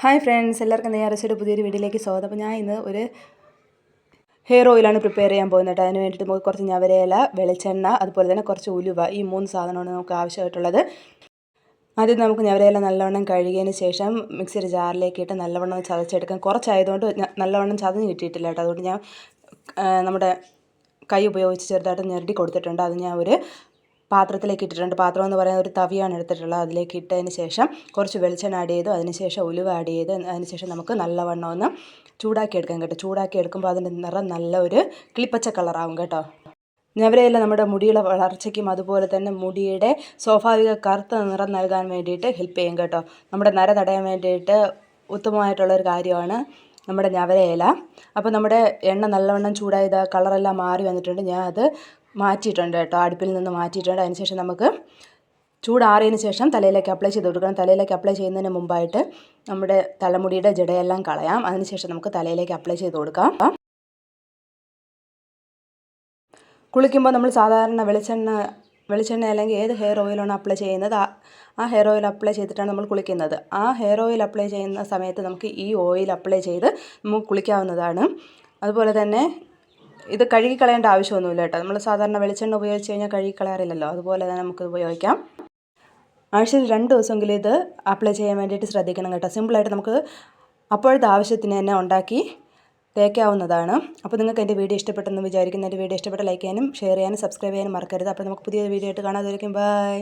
Hi friends എല്ലാവർക്കും നേരച്ചൊരു പുതിയൊരു വീഡിയോയിലേക്ക് സ്വാഗതം. അപ്പോൾ ഞാൻ ഇന്ന് ഒരു ഹെയർ ഓയിലാണ് പ്രിപ്പയർ ചെയ്യാൻ പോകുന്നത് കേട്ടോ. അതിന് വേണ്ടിയിട്ട് നമുക്ക് കുറച്ച് ഞവരയില വെളിച്ചെണ്ണ അതുപോലെ തന്നെ കുറച്ച് ഉലുവ ഈ മൂന്ന് സാധനമാണ് നമുക്ക് ആവശ്യമായിട്ടുള്ളത്. ആദ്യം നമുക്ക് ഞവരയില നല്ലവണ്ണം കഴുകിയതിന് ശേഷം മിക്സിയുടെ ജാറിലേക്ക് ഇട്ട് നല്ലവണ്ണം ചതച്ചെടുക്കാം. കുറച്ചായതുകൊണ്ട് നല്ലവണ്ണം ചതഞ്ഞ് കിട്ടിയിട്ടില്ല കേട്ടോ. അതുകൊണ്ട് ഞാൻ നമ്മുടെ കൈ ഉപയോഗിച്ച് ചെറുതായിട്ട് ഞെരടി കൊടുത്തിട്ടുണ്ട്. അത് ഞാൻ ഒരു പാത്രത്തിലേക്ക് ഇട്ടിട്ടുണ്ട്. പാത്രം എന്ന് പറയുന്നത് ഒരു തവിയാണ് എടുത്തിട്ടുള്ളത്. അതിലേക്ക് ഇട്ടതിന് ശേഷം കുറച്ച് വെളിച്ചെണ്ണ ആഡ് ചെയ്തു. അതിനുശേഷം ഉലുവ ആഡ് ചെയ്ത്. അതിന് ശേഷം നമുക്ക് നല്ലവണ്ണം ഒന്ന് ചൂടാക്കി എടുക്കാം കേട്ടോ. ചൂടാക്കി എടുക്കുമ്പോൾ അതിന്റെ നിറം നല്ല ഒരു കിളിപ്പച്ച കളറാവും കേട്ടോ. ഞവരയില നമ്മുടെ മുടിയുടെ വളർച്ചയ്ക്കും അതുപോലെ തന്നെ മുടിയുടെ സ്വാഭാവിക കറുത്ത നിറം നൽകാൻ വേണ്ടിയിട്ട് ഹെൽപ്പ് ചെയ്യും കേട്ടോ. നമ്മുടെ നര തടയാൻ വേണ്ടിയിട്ട് ഉത്തമമായിട്ടുള്ള ഒരു കാര്യമാണ് നമ്മുടെ ഞവരയില. അപ്പോൾ നമ്മുടെ എണ്ണ നല്ലവണ്ണം ചൂടായത് കളറെല്ലാം മാറി വന്നിട്ടുണ്ട്. ഞാൻ അത് മാറ്റിയിട്ടുണ്ട് കേട്ടോ. അടുപ്പിൽ നിന്ന് മാറ്റിയിട്ടുണ്ട്. അതിനുശേഷം നമുക്ക് ചൂടാറിയതിന് ശേഷം തലയിലേക്ക് അപ്ലൈ ചെയ്ത് കൊടുക്കണം. തലയിലേക്ക് അപ്ലൈ ചെയ്യുന്നതിന് മുമ്പായിട്ട് നമ്മുടെ തലമുടിയുടെ ജടയെല്ലാം കളയാം. അതിനുശേഷം നമുക്ക് തലയിലേക്ക് അപ്ലൈ ചെയ്ത് കൊടുക്കാം. കുളിക്കുമ്പോൾ നമ്മൾ സാധാരണ വെളിച്ചെണ്ണ വെളിച്ചെണ്ണ അല്ലെങ്കിൽ ഏത് ഹെയർ ഓയിലാണ് അപ്ലൈ ചെയ്യുന്നത്? ആ ഹെയർ ഓയിൽ അപ്ലൈ ചെയ്തിട്ടാണ് നമ്മൾ കുളിക്കുന്നത്. ആ ഹെയർ ഓയിൽ അപ്ലൈ ചെയ്യുന്ന സമയത്ത് നമുക്ക് ഈ ഓയിൽ അപ്ലൈ ചെയ്ത് നമുക്ക് കുളിക്കാവുന്നതാണ്. അതുപോലെ തന്നെ ഇത് കഴുകിക്കളയേണ്ട ആവശ്യമൊന്നുമില്ല കേട്ടോ. നമ്മൾ സാധാരണ വെളിച്ചെണ്ണ ഉപയോഗിച്ച് കഴിഞ്ഞാൽ കഴുകിക്കളയാറില്ലല്ലോ. അതുപോലെ തന്നെ നമുക്ക് ഉപയോഗിക്കാം. ആഴ്ചയിൽ രണ്ട് ദിവസമെങ്കിലും ഇത് അപ്ലൈ ചെയ്യാൻ വേണ്ടിയിട്ട് ശ്രദ്ധിക്കണം കേട്ടോ. സിമ്പിളായിട്ട് നമുക്ക് അപ്പോഴത്തെ ആവശ്യത്തിന് തന്നെ ഉണ്ടാക്കി തേക്കാവുന്നതാണ്. അപ്പോൾ നിങ്ങൾക്ക് എന്റെ വീഡിയോ ഇഷ്ടപ്പെട്ടെന്ന് വിചാരിക്കുന്ന എന്റെ വീഡിയോ ഇഷ്ടപ്പെട്ട ലൈക്ക് ചെയ്യാനും ഷെയർ ചെയ്യാനും സബ്സ്ക്രൈബ് ചെയ്യാനും മറക്കരുത്. അപ്പോൾ നമുക്ക് പുതിയ വീഡിയോ ആയിട്ട് കാണാതിരിക്കും ബൈ